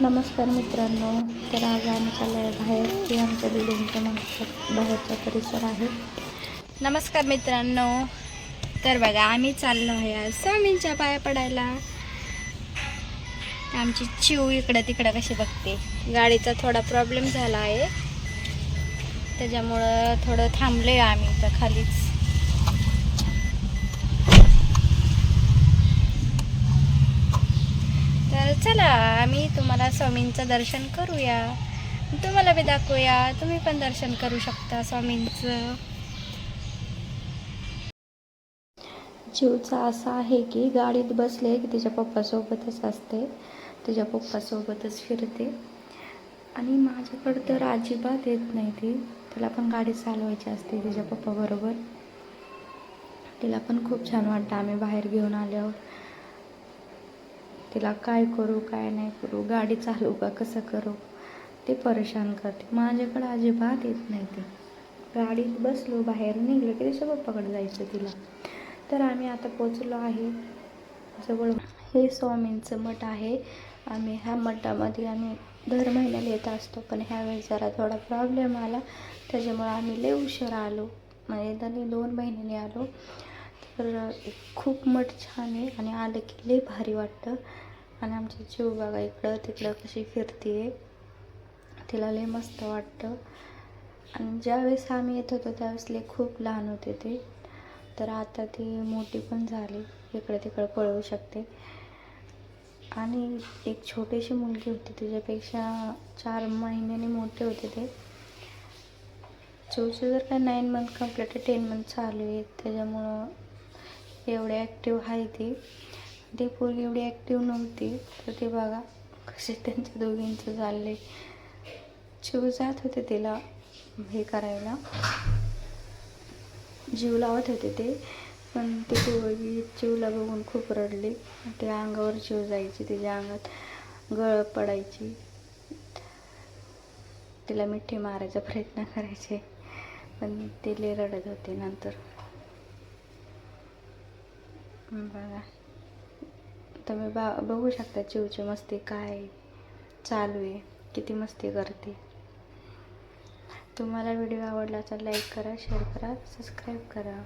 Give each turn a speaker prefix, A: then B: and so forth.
A: नमस्कार मित्रांनो. तर आज आम्ही चाललो आहे बाहेर ते आमच्या बिल्डिंगच्या मागच्या बाहेरचा परिसर आहे.
B: नमस्कार मित्रांनो. तर बघा आम्ही चाललो आहे आज स्वामींच्या पाया पडायला. आमची चिव इकडं तिकडं कशी बघते. गाडीचा थोडा प्रॉब्लेम झाला आहे. त्याच्यामुळं थोडं थांबले आम्ही तर खालीच तर चला आम्ही तुम्हाला स्वामींचं दर्शन करूया. तुम्हाला बी दाखवूया. तुम्ही पण दर्शन करू शकता स्वामींचं.
A: जीवचा असा आहे की गाडीत बसले की तिच्या पप्पासोबतच असते. तिच्या पप्पासोबतच फिरते. आणि माझ्याकडं तर अजिबात येत नाही ती. तिला पण गाडी चालवायची असते तिच्या पप्पाबरोबर तिला पण खूप छान वाटतं आम्ही बाहेर घेऊन आल्यावर. तिला काय करू काय नाही करू गाडी चालवू का कसं करू? ते परेशान करते. माझ्याकडं अजिबात येत नाही ते. गाडीत बसलो बाहेर निघलं की त्याच्या पप्पाकडे जायचं तिला. तर आम्ही आता पोचलो आहे. जवळ हे स्वामींचं मठ आहे. आम्ही ह्या मठामध्ये आम्ही दर महिन्याला येत असतो पण ह्यावेळेस जरा थोडा प्रॉब्लेम आला. त्याच्यामुळे आम्ही लय उशीर आलो. म्हणजे त्यांनी दोन महिन्याने आलो. तर खूप मठ छान आहे आणि आलं की लय भारी वाटतं. आणि आमची जीव बघा इकडं तिकडं कशी फिरते तिला लय मस्त वाटतं. आणि ज्यावेळेस आम्ही येत होतो त्यावेळेस लय खूप लहान होते ते. तर आता ती मोठी पण झाली. इकडे तिकडं पळवू शकते. आणि एक छोटीशी मुलगी होती. तिच्यापेक्षा चार महिन्याने मोठे होते ते. चिवचं जर काय nine month complete ten month चालू आहे. त्याच्यामुळं एवढे ॲक्टिव्ह आहे ती. ते पोरगी एवढी ॲक्टिव्ह नव्हती तर ते बघा कसे त्यांच्या दोघींचं चालले जीव जात होते तिला हे करायला. जीव लावत होते ते पण ती पोरगी जीवला बघून खूप रडली. ते अंगावर जीव जायची तिच्या अंगात गळ पडायची. तिला मिठी मारायचा प्रयत्न करायचे पण ते रडत होते नंतर. बघा. तुम्ही बा बघू शकता चिवची मस्ती काय चालू आहे किती मस्ती करते. तुम्हाला व्हिडिओ आवडला तर लाईक करा शेअर करा सबस्क्राईब करा.